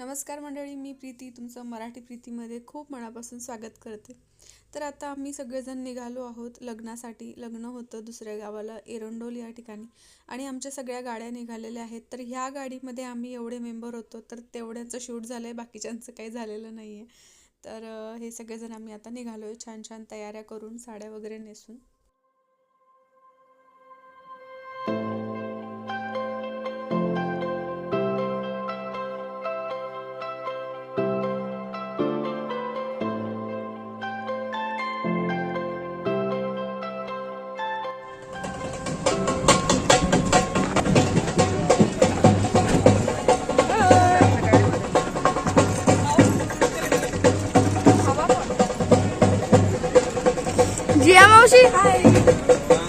नमस्कार मंडळी मी प्रीती. तुमचं मराठी प्रीतीमध्ये खूप मनापासून स्वागत करते. तर आता आम्ही सगळेजण निघालो आहोत लग्नासाठी. लग्न होतं दुसऱ्या गावाला एरंडोल या ठिकाणी. आणि आमच्या सगळ्या गाड्या निघालेल्या आहेत. तर ह्या गाडीमध्ये आम्ही एवढे मेंबर होतो तर तेवढ्याचं शूट झालं आहे बाकीच्यांचं काही झालेलं नाही आहे तर हे सगळेजण आम्ही आता निघालो आहे छान छान तयाऱ्या करून साड्या वगैरे नेसून. जिया मावशी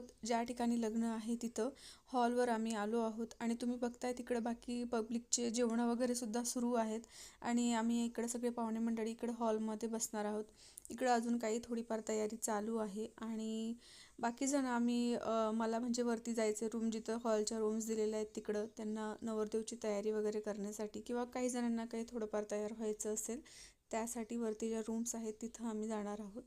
आहोत ज्या ठिकाणी लग्न आहे तिथं. हॉलवर आम्ही आलो आहोत आणि तुम्ही बघताय तिकडं बाकी पब्लिकचे जेवणं वगैरे सुद्धा सुरू आहेत आणि आम्ही इकडं सगळे पाहुणे मंडळी इकडं हॉलमध्ये बसणार आहोत. इकडं अजून काही थोडीफार तयारी चालू आहे आणि बाकीजण आम्ही मला म्हणजे वरती जायचे रूम जिथं हॉलच्या रूम्स दिलेल्या आहेत तिकडं त्यांना नवरदेवची तयारी वगैरे करण्यासाठी किंवा काही जणांना काही थोडंफार तयार व्हायचं असेल त्यासाठी वरती ज्या रूम्स आहेत तिथं आम्ही जाणार आहोत.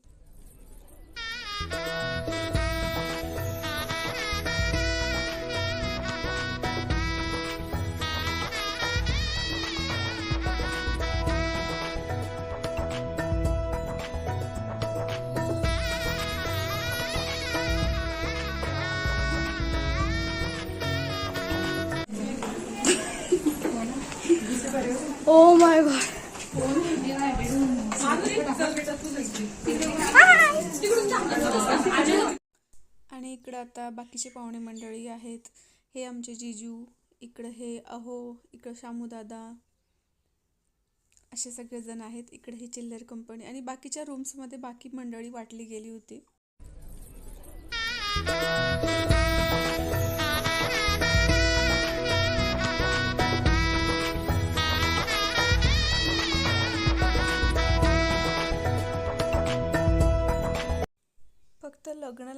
Oh my god. इकडं आता बाकीचे पाहुणे मंडळी आहेत. हे आमचे जिजू इकडं हे अहो इकडं शामूदादा असे सगळेजण आहेत. इकडे ही चिल्लर कंपनी आणि बाकीच्या रूम्समध्ये बाकी मंडळी वाटली गेली होती.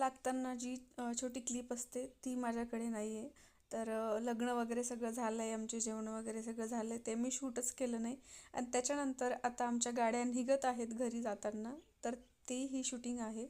लागताना जी छोटी क्लिप असते ती माझ्याकडे नाही आहे तर लग्न वगैरे सगळं झालं आहे आमचे जेवण वगैरे सगळं झालं आहे ते मी शूटच केलं नाही. आणि त्याच्यानंतर आता आमच्या गाड्या निघत आहेत घरी जाताना तर ती ही शूटिंग आहे.